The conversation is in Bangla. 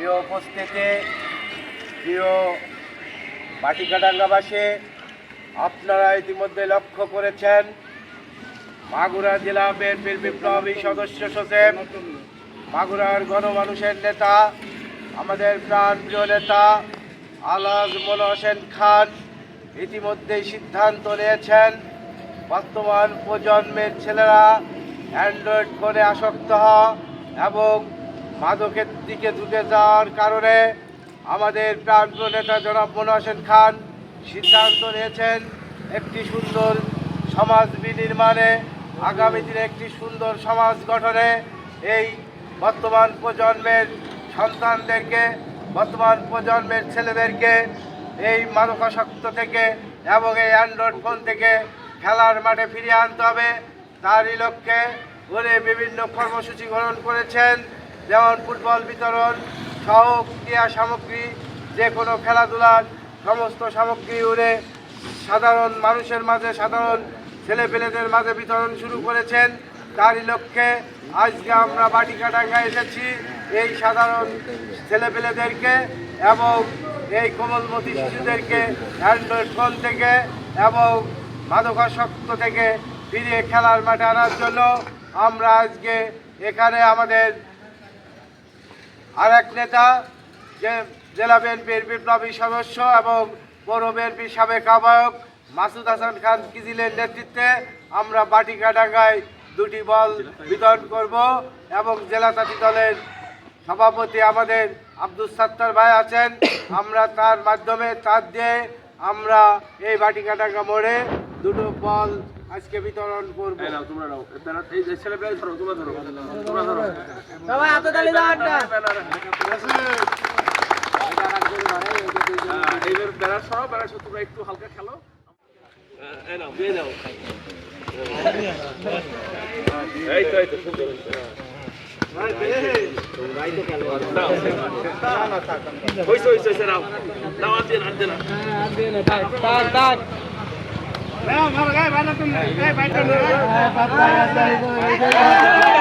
প্রিয় উপস্থিতি, প্রিয় বাটিকাডাঙ্গাবাসী, আপনারা ইতিমধ্যে লক্ষ্য করেছেন, মাগুরা জেলা বিএনপির বিপ্লবী সদস্য সচিব, মাগুরার গণমানুষের নেতা, আমাদের প্রাণপ্রিয় নেতা আলাজ মোল হোসেন খান, ইতিমধ্যেই সিদ্ধান্ত নিয়েছেন, বর্তমান প্রজন্মের ছেলেরা অ্যান্ড্রয়েড ফোনে আসক্ত হওয়া এবং মাদকের দিকে ঢুকে যাওয়ার কারণে আমাদের প্রাণপ্রিয় নেতা জনাব মনোয়ার হোসেন খান সিদ্ধান্ত নিয়েছেন একটি সুন্দর সমাজ বিনির্মাণে, আগামী দিনে একটি সুন্দর সমাজ গঠনে এই বর্তমান প্রজন্মের সন্তানদেরকে, বর্তমান প্রজন্মের ছেলেদেরকে এই মাদকাসক্ত থেকে এবং এই অ্যান্ড্রয়েড ফোন থেকে খেলার মাঠে ফিরিয়ে আনতে হবে। তারই লক্ষ্যে উনি বিভিন্ন কর্মসূচি গ্রহণ করেছেন। যেমন ফুটবল বিতরণ সহ ক্রীড়া সামগ্রী যে কোনো খেলাধুলার সমস্ত সামগ্রী উড়ে সাধারণ মানুষের মাঝে, সাধারণ ছেলেপেলেদের মাঝে বিতরণ শুরু করেছেন। তারই লক্ষ্যে আজকে আমরা বাটিকাডাঙ্গা এসেছি এই সাধারণ ছেলেপেলেদেরকে এবং এই কোমলমতি শিশুদেরকে অ্যান্ড্রয়েড ফোন থেকে এবং মাদকাসক্ত থেকে ফিরে খেলার মাঠে আনার জন্য আমরা আজকে এখানে আমাদের আর এক নেতা যে জেলা বিএনপির বিপ্লবী সদস্য এবং পৌর বিএনপির সাবেক আহ্বায়ক মাসুদ হাসান খান কিজিলের নেতৃত্বে আমরা বাটিকাডাঙ্গায় দুটি বল বিতরণ করব এবং জেলা জাতি দলের সভাপতি আমাদের আব্দুল সাত্তার ভাই আছেন। আমরা তার মাধ্যমে তার দিয়ে আমরা এই বাটিকাডাঙ্গা মোড়ে দুটো বল আজকে বিতরণ করব তোমরা নাও। এই এই যে ছেলে ব্যানার ধরো, তোমরা ধরো। তোমরা ধরো। সবাই হাতে তালি দাও একটা ব্যানার। হ্যাঁ, এই যে ব্যানার সরাও, ব্যানার তোমরা একটু হালকা খেলো। এই নাও, দিয়ে নাও। এই তো, এই তো, সুন্দর হয়েছে, হ্যাঁ। নাও। নাও, আর দিয়ে না, আর দিয়ে না। তাক তাক থাক, বলি তোমরা চলে।